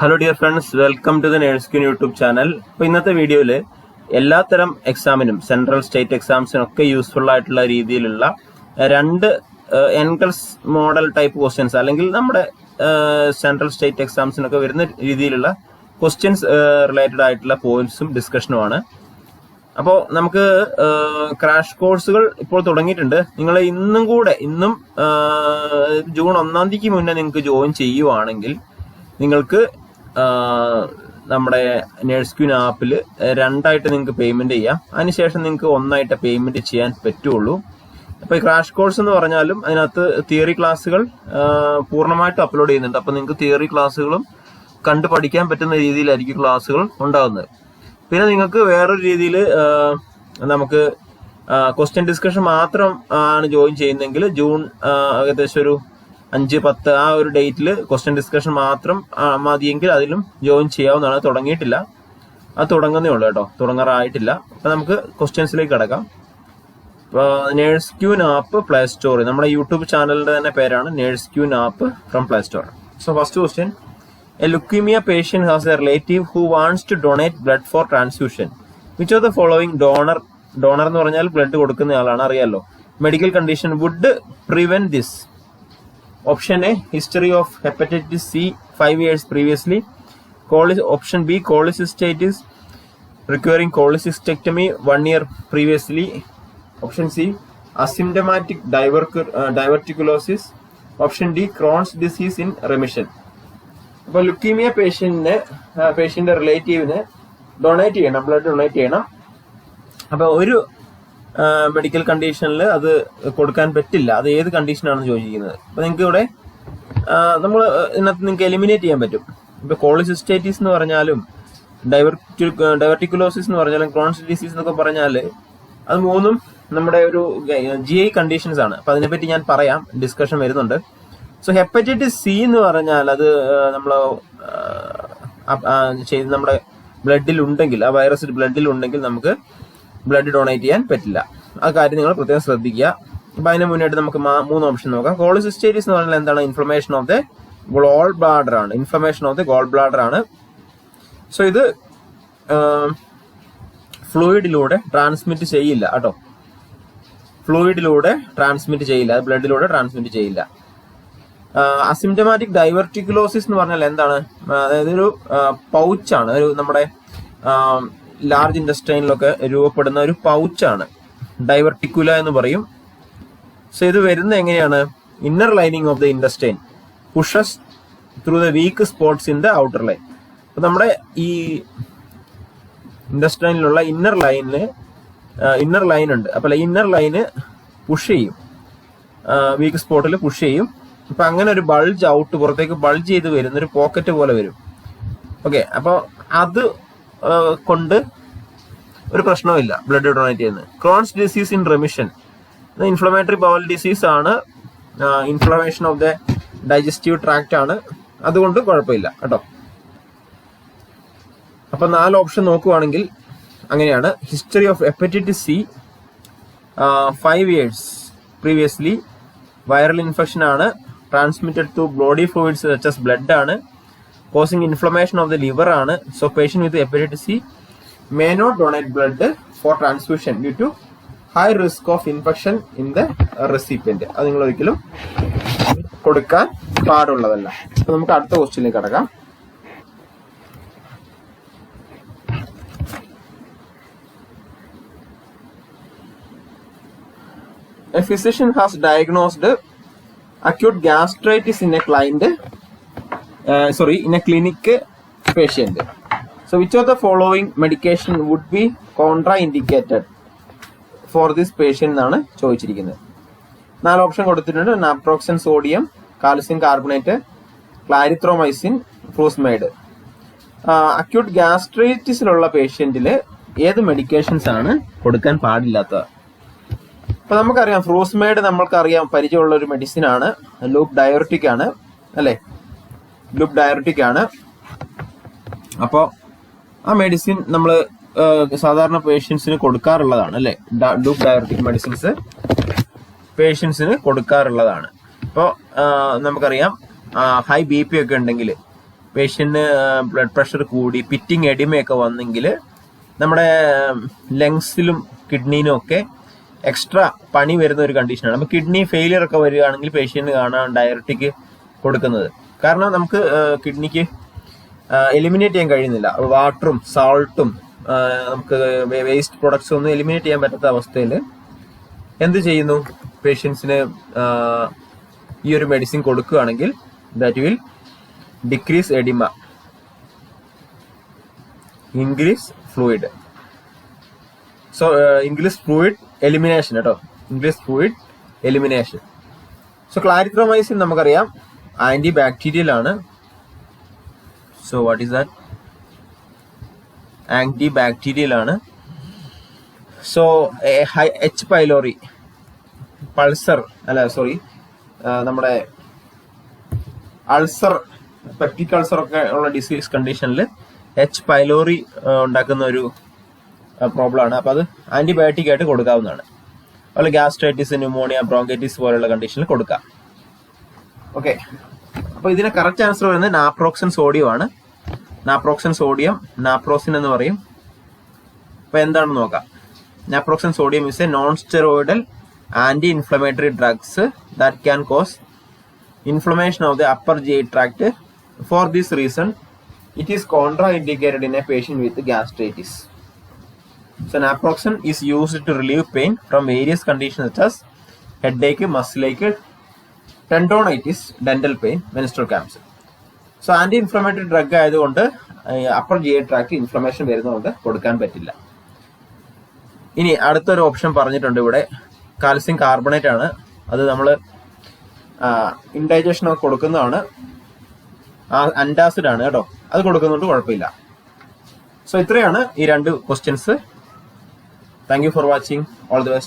Hello dear friends welcome to the nurse queen YouTube channel അപ്പോൾ ഇന്നത്തെ വീഡിയോയിൽ എല്ലാത്തരം എക്സാമിനും സെൻട്രൽ സ്റ്റേറ്റ് എക്സാംസിനൊക്കെ യൂസ്ഫുൾ ആയിട്ടുള്ള രീതിയിലുള്ള രണ്ട് എൻകൾസ് മോഡൽ ടൈപ്പ് ക്വസ്റ്റ്യൻസ് അല്ലെങ്കിൽ നമ്മുടെ സെൻട്രൽ സ്റ്റേറ്റ് എക്സാംസിനൊക്കെ വരുന്ന രീതിയിലുള്ള ക്വസ്റ്റ്യൻസ് റിലേറ്റഡ് ആയിട്ടുള്ള പോയിന്റ്സും ഡിസ്കഷനുമാണ് അപ്പോൾ നമുക്ക് ക്രാഷ് കോഴ്സുകൾ ഇപ്പോൾ തുടങ്ങിയിട്ടുണ്ട്. നിങ്ങൾ ഇന്നും കൂടെ ഇന്നും ജൂൺ ഒന്നാം തീയതിക്ക് മുന്നേ നിങ്ങൾക്ക് ജോയിൻ ചെയ്യുവാണെങ്കിൽ നിങ്ങൾക്ക് നമ്മുടെ നേഴ്സ് ക്യൂൻ ആപ്പിൽ രണ്ടായിട്ട് നിങ്ങൾക്ക് പേയ്മെന്റ് ചെയ്യാം. അതിനുശേഷം നിങ്ങൾക്ക് ഒന്നായിട്ട് പേയ്മെന്റ് ചെയ്യാൻ പറ്റുള്ളൂ. അപ്പോൾ ഈ ക്രാഷ് കോഴ്സ് എന്ന് പറഞ്ഞാലും അതിനകത്ത് തിയറി ക്ലാസ്സുകൾ പൂർണമായിട്ട് അപ്ലോഡ് ചെയ്യുന്നുണ്ട്. അപ്പോൾ നിങ്ങൾക്ക് തിയറി ക്ലാസ്സുകളും കണ്ടു പഠിക്കാൻ പറ്റുന്ന രീതിയിലായിരിക്കും ക്ലാസ്സുകൾ ഉണ്ടാകുന്നത് പിന്നെ നിങ്ങൾക്ക് വേറൊരു രീതിയിൽ നമുക്ക് ക്വസ്റ്റ്യൻ ഡിസ്കഷൻ മാത്രം ആണ് ജോയിൻ ചെയ്യുന്നതെങ്കിൽ ജൂൺ ഏകദേശം ഒരു അഞ്ച് പത്ത് ആ ഒരു ഡേറ്റിൽ ക്വസ്റ്റ്യൻ ഡിസ്കഷൻ മാത്രം മതിയെങ്കിൽ അതിലും ജോയിൻ ചെയ്യാവുന്നതാണ്. തുടങ്ങിയിട്ടില്ല. അത് തുടങ്ങുന്നേ ഉള്ളൂ കേട്ടോ. തുടങ്ങാറായിട്ടില്ല. അപ്പൊ നമുക്ക് ക്വസ്റ്റ്യൻസിലേക്ക് കിടക്കാം. Nurse queen app play store നമ്മുടെ യൂട്യൂബ് ചാനലിന്റെ തന്നെ പേരാണ് nurse queen app from play store so first question a leukemia patient has a relative who wants to donate blood for transfusion which of the following donor donor എന്ന് പറഞ്ഞാൽ blood കൊടുക്കുന്ന ആളാണ്? അറിയാലോ. Medical condition would prevent this option a history of hepatitis C five years previously coli option B cholecystitis requiring cholecystectomy one year previously option C asymptomatic ഡൈവർക്ക് diverticulosis option D Crohn's disease in remission അപ്പോൾ leukaemia പേഷ്യന്റിന് പേഷ്യന്റിന്റെ റിലേറ്റീവിന് donate ചെയ്യണം blood donate ചെയ്യണം. അപ്പോൾ ഒരു medical കണ്ടീഷനിൽ അത് കൊടുക്കാൻ പറ്റില്ല. അത് ഏത് കണ്ടീഷനാണെന്ന് ചോദിച്ചിരിക്കുന്നത്. അപ്പോൾ നിങ്ങൾക്ക് ഇവിടെ നമ്മൾ ഇതിനകത്ത് നിങ്ങൾക്ക് എലിമിനേറ്റ് ചെയ്യാൻ പറ്റും. ഇപ്പോൾ കോളിസിസ്റ്റൈറ്റിസ് എന്ന് പറഞ്ഞാലും ഡൈവർട്ടി ഡൈവർട്ടിക്കുലോസിസ് എന്ന് പറഞ്ഞാലും ക്രോൺസ് ഡിസീസ് എന്നൊക്കെ പറഞ്ഞാൽ അത് മൂന്നും നമ്മുടെ ഒരു ജി ഐ കണ്ടീഷൻസ് ആണ്. അപ്പം അതിനെപ്പറ്റി ഞാൻ പറയാം. ഡിസ്കഷൻ വരുന്നുണ്ട്. സോ ഹെപ്പറ്റൈറ്റിസ് സി എന്ന് പറഞ്ഞാൽ അത് നമ്മൾ ചെയ്ത് നമ്മുടെ ബ്ലഡിൽ ഉണ്ടെങ്കിൽ ആ വൈറസ് ബ്ലഡിൽ ഉണ്ടെങ്കിൽ നമുക്ക് ബ്ലഡ് ഡൊണേറ്റ് ചെയ്യാൻ പറ്റില്ല. ആ കാര്യം നിങ്ങൾ പ്രത്യേകം ശ്രദ്ധിക്കുക. അപ്പൊ അതിന് മുന്നായിട്ട് നമുക്ക് മൂന്ന് ഓപ്ഷൻ നോക്കാം. കോളിസിസ്റ്റൈറ്റിസ് എന്ന് പറഞ്ഞാൽ എന്താണ്? Inflammation of the gall bladder ആണ്. Inflammation of the gall bladder ആണ്. സോ ഇത് ഫ്ലൂയിഡിലൂടെ ട്രാൻസ്മിറ്റ് ചെയ്യില്ല കേട്ടോ. ഫ്ലൂയിഡിലൂടെ ട്രാൻസ്മിറ്റ് ചെയ്യില്ല. ബ്ലഡിലൂടെ ട്രാൻസ്മിറ്റ് ചെയ്യില്ല. അസിംറ്റമാറ്റിക് ഡൈവർട്ടിക്കുലോസിസ് എന്ന് പറഞ്ഞാൽ എന്താണ്? അതായത് ഒരു പൗച്ചാണ് ഒരു നമ്മുടെ ലാർജ് ഇൻഡസ്ട്രൈനിലൊക്കെ രൂപപ്പെടുന്ന ഒരു പൗച്ചാണ് ഡൈവർട്ടിക്കുല എന്ന് പറയും. സോ ഇത് വരുന്ന എങ്ങനെയാണ്? Inner lining of the intestine pushes through the weak spots in the outer line അപ്പൊ നമ്മുടെ ഈ ഇൻഡസ്ട്രൈനിലുള്ള ഇന്നർ ലൈനിൽ ഇന്നർ ലൈൻ ഉണ്ട്. അപ്പൊ ഇന്നർ ലൈന് പുഷ് ചെയ്യും. വീക്ക് സ്പോട്ടിൽ പുഷ് ചെയ്യും. അപ്പൊ അങ്ങനെ ഒരു ബൾജ് ഔട്ട് പുറത്തേക്ക് ബൾജ് ചെയ്ത് വരുന്ന ഒരു പോക്കറ്റ് പോലെ വരും. ഓക്കെ അപ്പോൾ അത് കൊണ്ട് ഒരു പ്രശ്നവുമില്ല. ബ്ലഡ് ഡൊണേറ്റ് ചെയ്യുന്നത്. Crohn's disease in remission inflammatory bowel disease ആണ്. Inflammation of the digestive tract ആണ്. അതുകൊണ്ട് കുഴപ്പമില്ല. കേട്ടോ. അപ്പൊ നാല് ഓപ്ഷൻ നോക്കുവാണെങ്കിൽ അങ്ങനെയാണ്. History of hepatitis C five years previously viral infection ആണ്. Transmitted to body fluids blood ആണ്. Causing inflammation of the liver ആണ്. So patient with hepatitis C may not donate blood for transfusion due to high risk of infection in the recipient അത് നിങ്ങൾ ഒരിക്കലും കൊടുക്കാൻ പാടുള്ളതല്ല. അപ്പൊ നമുക്ക് അടുത്ത ക്വസ്റ്റ്യനിലേക്ക് കടക്കാം. A physician has diagnosed acute gastritis in a client uh, in a clinic patient so which of the following medication would be contraindicated for this patient എന്നാണ് ചോദിച്ചിരിക്കുന്നത്? നാല് ഓപ്ഷൻ കൊടുത്തിട്ടുണ്ട്. Naproxen sodium calcium carbonate clarithromycin furosemide acute ഗ്യാസ്ട്രൈറ്റിസിലുള്ള പേഷ്യന്റിൽ ഏത് medications ആണ് കൊടുക്കാൻ പാടില്ലാത്തത്? അപ്പൊ നമുക്കറിയാം ഫ്രൂസ്മൈഡ് നമ്മൾക്കറിയാം പരിചയമുള്ള ഒരു മെഡിസിൻ ആണ്. ലൂപ്പ് ഡയററ്റിക് ആണ്. അല്ലെ? ലൂപ്പ് ഡയററ്റിക് ആണ്. അപ്പോൾ ആ മെഡിസിൻ നമ്മൾ സാധാരണ പേഷ്യൻസിന് കൊടുക്കാറുള്ളതാണ് അല്ലേ? ലൂപ്പ് ഡയററ്റിക് മെഡിസിൻസ് പേഷ്യൻസിന് കൊടുക്കാറുള്ളതാണ്. അപ്പോൾ നമുക്കറിയാം ഹൈ ബി പി ഒക്കെ ഉണ്ടെങ്കിൽ പേഷ്യന്റിന് ബ്ലഡ് പ്രഷർ കൂടി പിറ്റിങ് എഡിമയൊക്കെ വന്നെങ്കിൽ നമ്മുടെ ലങ്സിലും കിഡ്നിയിലും ഒക്കെ എക്സ്ട്രാ പണി വരുന്ന ഒരു കണ്ടീഷനാണ് അപ്പോൾ കിഡ്നി ഫെയിലിയർ ഒക്കെ വരികയാണെങ്കിൽ പേഷ്യന്റിന് കാണാൻ ഡയറക്റ്റിക്ക് കൊടുക്കുന്നത്. കാരണം നമുക്ക് കിഡ്നിക്ക് എലിമിനേറ്റ് ചെയ്യാൻ കഴിയുന്നില്ല. വാട്ടറും സാൾട്ടും നമുക്ക് വേസ്റ്റ് പ്രൊഡക്ട്സ് ഒന്നും എലിമിനേറ്റ് ചെയ്യാൻ പറ്റാത്ത അവസ്ഥയിൽ എന്ത് ചെയ്യുന്നു? പേഷ്യൻസിന് ഈ ഒരു മെഡിസിൻ കൊടുക്കുകയാണെങ്കിൽ that will decrease edema increase fluid so English fluid elimination കേട്ടോ. English fluid elimination so clarithromycin നമുക്കറിയാം. ആന്റി ബാക്ടീരിയൽ ആണ് so what is that antibacterial ആണ് സോ എച്ച് പൈലോറി പൾസർ അല്ല സോറി നമ്മുടെ അൾസർ പെപ്റ്റിക് അൾസർ ഒക്കെ ഉള്ള disease കണ്ടീഷനിൽ H pylori ഉണ്ടാക്കുന്ന ഒരു പ്രോബ്ലം ആണ്. അപ്പോൾ അത് ആന്റിബയോട്ടിക് ആയിട്ട് കൊടുക്കാവുന്നതാണ്. അതുപോലെ ഗ്യാസ്ട്രൈറ്റിസ് ന്യൂമോണിയ ബ്രോങ്കൈറ്റിസ് പോലുള്ള കണ്ടീഷനിൽ കൊടുക്കാം. ഓക്കെ അപ്പൊ ഇതിന് കറക്റ്റ് ആൻസർ വരുന്നത് നാപ്രോക്സൻ സോഡിയം ആണ്. നാപ്രോക്സൻ സോഡിയം നാപ്രോക്സിൻ എന്ന് പറയും. അപ്പൊ എന്താണെന്ന് നോക്കാം. Naproxen sodium is a non steroidal anti inflammatory drugs that can cause inflammation of the upper G tract for this reason it is contraindicated in a patient with gastritis so naproxen is used to relieve pain from various conditions headache muscle ache ache, dental pain pain, cancer. So anti inflammatory drug ആയതുകൊണ്ട് upper G I tract inflammation വരുന്നതുകൊണ്ട് കൊടുക്കാൻ പറ്റില്ല. ഇനി അടുത്തൊരു option പറഞ്ഞിട്ടുണ്ട് ഇവിടെ. Calcium carbonate ആണ്. അത് നമ്മൾ ഇൻഡൈജഷൻ ഒക്കെ കൊടുക്കുന്നതാണ്. അൻഡാസിഡ് ആണ് കേട്ടോ. അത് കൊടുക്കുന്നതുകൊണ്ട് കുഴപ്പമില്ല. സോ ഇത്രയാണ് ഈ രണ്ട് questions thank you for watching all the best